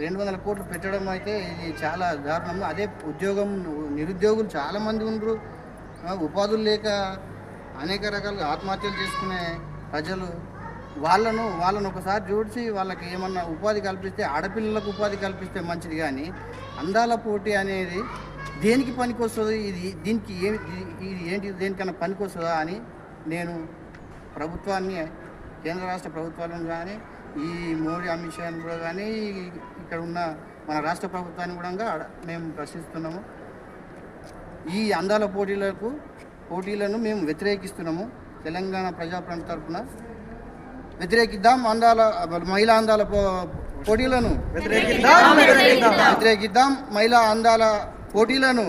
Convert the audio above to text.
రెండు వందల కోట్లు పెట్టడం అయితే ఇది చాలా దారుణం. అదే ఉద్యోగం నిరుద్యోగులు చాలామంది ఉండరు. ఉపాధులు లేక అనేక రకాలుగా ఆత్మహత్యలు చేసుకునే ప్రజలు వాళ్ళను వాళ్ళను ఒకసారి చూసి వాళ్ళకి ఏమన్నా ఉపాధి కల్పిస్తే ఆడపిల్లలకు ఉపాధి కల్పిస్తే మంచిది కానీ అందాల పోటీ అనేది దేనికి పనికి వస్తుంది ఇది దీనికి ఏమి ఇది- ఇది ఏంటి దేనికన్నా పనికి వస్తుందా అని నేను ప్రభుత్వాన్ని కేంద్ర రాష్ట్ర ప్రభుత్వాలను కానీ ఈ మోడీ అమిత్ షాని కూడా కానీ ఇక్కడ ఉన్న మన రాష్ట్ర ప్రభుత్వాన్ని కూడా మేము ప్రశ్నిస్తున్నాము. ఈ అందాల పోటీలకు పోటీలను మేము వ్యతిరేకిస్తున్నాము. తెలంగాణ ప్రజాప్రణ తరఫున వ్యతిరేకిద్దాం అందాల మహిళా అందాల పోటీలను వ్యతిరేకిద్దాం వ్యతిరేకిద్దాం. మహిళా అందాల పోటీలను